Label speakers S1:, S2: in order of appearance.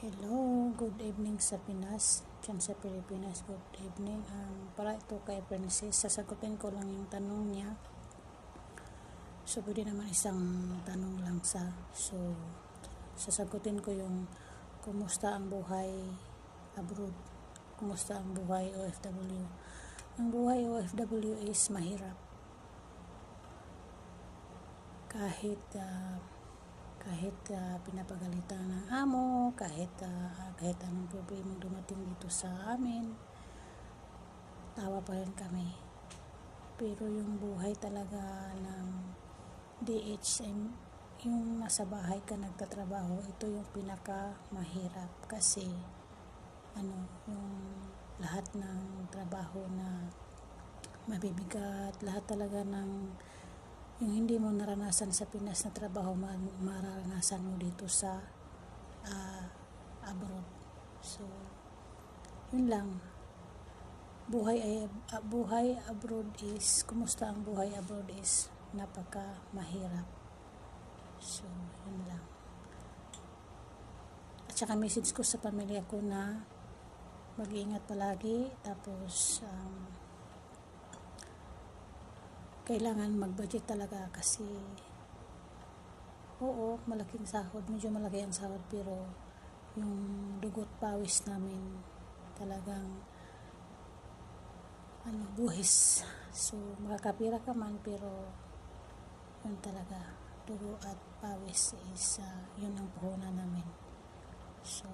S1: Hello, good evening sa Pinas. Diyan sa Pilipinas, good evening. Um, para ito kay Princess, sasagutin ko lang yung tanong niya. So, pwede naman isang tanong lang sa. So, sasagutin ko yung kumusta ang buhay abroad. Kumusta ang buhay OFW. Ang buhay OFW is mahirap. Kahit uh, kahit uh, pinapagalitan ng amo, kahit uh, kahit anong problema dumating dito sa amin, tawa pa rin kami. Pero yung buhay talaga ng DHM, yung nasa bahay ka nagtatrabaho, ito yung pinaka mahirap kasi ano, yung lahat ng trabaho na mabibigat, lahat talaga ng yung hindi mo naranasan sa Pinas na trabaho mararanasan mo dito sa uh, abroad. So yun lang. Buhay ay uh, buhay abroad is kumusta ang buhay abroad is napaka mahirap so yun lang. At saka message ko sa pamilya ko na mag-iingat palagi. Tapos um, kailangan mag-budget talaga kasi oo, malaking sahod. Medyo malaki ang sahod pero yung dugot pawis namin talagang ano, buhis. So, makakapira ka man pero yun talaga dugo at pawis is uh, yun ang puhunan namin. So,